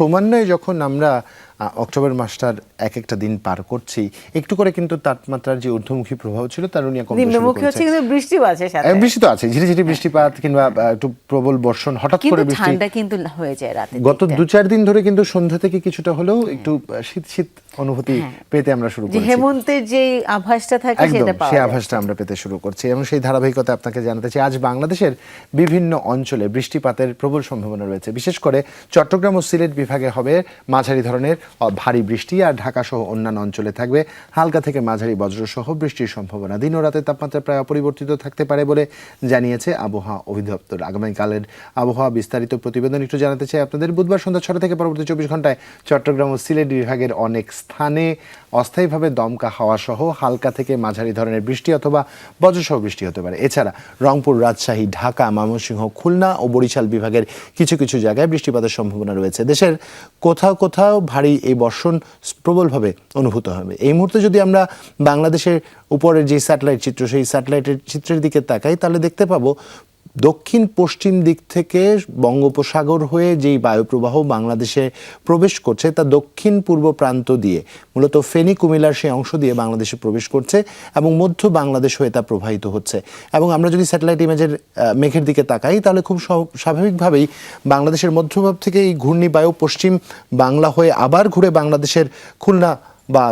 ক্রমান্বয়ে যখন আমরা অক্টোবর মাসটার এক একটা দিন পার করছি। একটু করে কিন্তু তাপমাত্রার যে ঊর্ধ্বমুখী প্রভাব ছিল তার কমতে শুরু নিম্নমুখী হচ্ছে কিন্তু বৃষ্টিও আছে সাথে। বৃষ্টি তো আছে ঝিরিঝিরি বৃষ্টিপাত কিংবা একটু প্রবল বর্ষণ হঠাৎ করে বৃষ্টি। ঠান্ডা কিন্তু হয়ে যায় রাতে গত দু চার দিন ধরে কিন্তু সন্ধ্যা থেকে কিছুটা হলেও একটু শীত শীত অনুভূতি পেতে আমরা শুরু করেছি। হেমন্তের যে আভাসটা থাকে সেটা পাওয়া সেই আভাসটা আমরা পেতে শুরু করছি এবং সেই ধারাবাহিকতা আপনাকে জানাতে চাই। আজ বাংলাদেশের বিভিন্ন অঞ্চলে বৃষ্টিপাতের প্রবল সম্ভাবনা রয়েছে। বিশেষ করে চট্টগ্রাম ও সিলেট বিভাগে হবে মাঝারি ধরনের ভারী বৃষ্টি আর ঢাকা সহ অন্যান্য অঞ্চলে থাকবে। হালকা থেকে মাঝারি বজ্র সহ বৃষ্টির সম্ভাবনা। দিন ও রাতের তাপমাত্রা প্রায় অপরিবর্তিত থাকতে পারে বলে জানিয়েছে আবহাওয়া অধিদপ্তর। আগামীকালের আবহাওয়া বিস্তারিত প্রতিবেদন একটু জানাতে চাই আপনাদের। বুধবার সন্ধ্যা ছটা থেকে পরবর্তী চব্বিশ ঘন্টায় চট্টগ্রাম ও সিলেট বিভাগের অনেক স্থানে অস্থায়ীভাবে দমকা হাওয়া সহ হালকা থেকে মাঝারি ধরনের বৃষ্টি অথবা বজ্রসহ বৃষ্টি হতে পারে। এছাড়া রংপুর, রাজশাহী, ঢাকা, ময়মনসিংহ, খুলনা ও বরিশাল বিভাগের কিছু কিছু জায়গায় বৃষ্টিপাতের সম্ভাবনা রয়েছে। দেশের কোথাও কোথাও ভারী এই বর্ষণ প্রবলভাবে অনুভূত হবে। এই মুহূর্তে যদি আমরা বাংলাদেশের উপরের যে স্যাটেলাইট চিত্র, সেই স্যাটেলাইটের চিত্রের দিকে তাকাই, তাহলে দেখতে পাবো দক্ষিণ পশ্চিম দিক থেকে বঙ্গোপসাগর হয়ে যেই বায়ুপ্রবাহ বাংলাদেশে প্রবেশ করছে, তা দক্ষিণ পূর্ব প্রান্ত দিয়ে, মূলত ফেনী কুমিল্লার সেই অংশ দিয়ে বাংলাদেশে প্রবেশ করছে এবং মধ্য বাংলাদেশ হয়ে তা প্রবাহিত হচ্ছে। এবং আমরা যদি স্যাটেলাইট ইমেজের মেঘের দিকে তাকাই, তাহলে খুব স্বাভাবিকভাবেই বাংলাদেশের মধ্যভাগ থেকে এই ঘূর্ণিবায়ু পশ্চিম বাংলা হয়ে আবার ঘুরে বাংলাদেশের খুলনা বা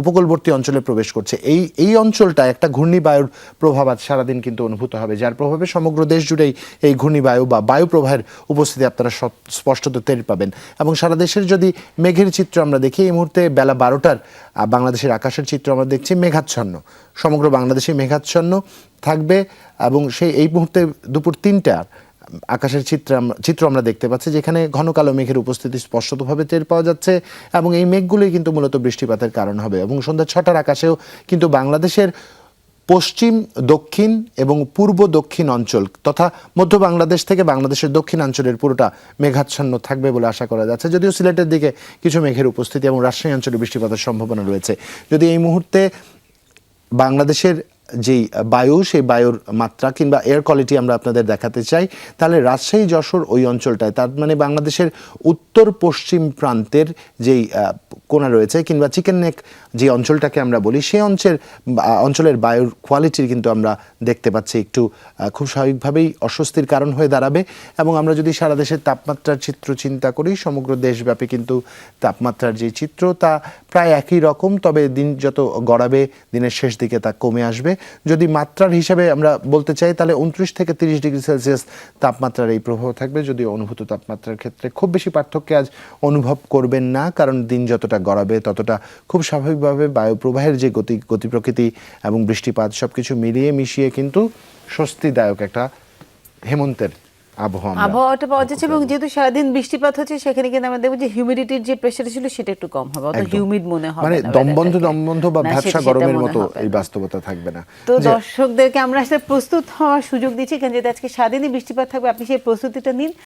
উপকূলবর্তী অঞ্চলে প্রবেশ করছে। এই এই অঞ্চলটা একটা ঘূর্ণিবায়ুর প্রভাব আজ সারাদিন কিন্তু অনুভূত হবে, যার প্রভাবে সমগ্র দেশ জুড়েই এই ঘূর্ণিবায়ু বা বায়ু প্রবাহের উপস্থিতি আপনারা স্পষ্টত টের পাবেন। এবং সারা দেশের যদি মেঘের চিত্র আমরা দেখি, এই মুহূর্তে বেলা বারোটার বাংলাদেশের আকাশের চিত্র আমরা দেখছি মেঘাচ্ছন্ন। সমগ্র বাংলাদেশে মেঘাচ্ছন্ন থাকবে এবং সেই, এই মুহূর্তে দুপুর তিনটার আকাশের চিত্র চিত্র আমরা দেখতে পাচ্ছি যেখানে ঘন কালো মেঘের উপস্থিতি স্পষ্টতভাবে টের পাওয়া যাচ্ছে এবং এই মেঘগুলোই কিন্তু মূলত বৃষ্টিপাতের কারণ হবে এবং সন্ধ্যা ছটার আকাশেও কিন্তু বাংলাদেশের পশ্চিম, দক্ষিণ এবং পূর্ব দক্ষিণ অঞ্চল তথা মধ্য বাংলাদেশ থেকে বাংলাদেশের দক্ষিণ অঞ্চলের পুরোটা মেঘাচ্ছন্ন থাকবে বলে আশা করা যাচ্ছে। যদিও সিলেটের দিকে কিছু মেঘের উপস্থিতি এবং রাজশাহী অঞ্চলে বৃষ্টিপাতের সম্ভাবনা রয়েছে। যদি এই মুহূর্তে বাংলাদেশের যেই বায়ু, সেই বায়ুর মাত্রা কিংবা এয়ার কোয়ালিটি আমরা আপনাদের দেখাতে চাই, তাহলে রাজশাহী, যশোর ওই অঞ্চলটায়, তার মানে বাংলাদেশের উত্তর পশ্চিম প্রান্তের যেই কোণা রয়েছে কিংবা চিকেন নেক যে অঞ্চলটাকে আমরা বলি, সেই অঞ্চলের অঞ্চলের বায়ুর কোয়ালিটির কিন্তু আমরা দেখতে পাচ্ছি একটু খুব স্বাভাবিকভাবেই অস্বস্তির কারণ হয়ে দাঁড়াবে। এবং আমরা যদি সারা দেশের তাপমাত্রার চিত্র চিন্তা করি, সমগ্র দেশব্যাপী কিন্তু তাপমাত্রার যে চিত্র, তা প্রায় একই রকম, তবে দিন যত গড়াবে, দিনের শেষ দিকে তা কমে আসবে। যদি মাত্রার হিসাবে আমরা বলতে চাই, তাহলে উনত্রিশ থেকে তিরিশ ডিগ্রি সেলসিয়াস তাপমাত্রার এই প্রভাব থাকবে। যদি অনুভূত তাপমাত্রার ক্ষেত্রে খুব বেশি পার্থক্য আজ অনুভব করবেন না, কারণ দিন যতটা গড়াবে, ততটা খুব স্বাভাবিকভাবে বায়ুপ্রবাহের যে গতি গতি প্রকৃতি এবং বৃষ্টিপাত সব কিছু মিলিয়ে মিশিয়ে কিন্তু স্বস্তিদায়ক একটা হেমন্তের আবহাওয়া আবহাওয়াটা পাওয়া যাচ্ছে এবং যেহেতু সারাদিন বৃষ্টিপাত হচ্ছে সেখানে কিন্তু আমরা দেখব যে হিউমিডিটির যে প্রেশার ছিল সেটা একটু কম হবে অত হিউমিড মনে হবে মানে দমবন্ধ। দমবন্ধ বা ভ্যাবসা গরমের মতো এই বাস্তবতা থাকবে না। তো দর্শকদেরকে আমরা আসলে প্রস্তুত হওয়ার সুযোগ দিচ্ছি কেন যেহেতু আজকে সারাদিনই বৃষ্টিপাত থাকবে আপনি সেই প্রস্তুতিটা নিন।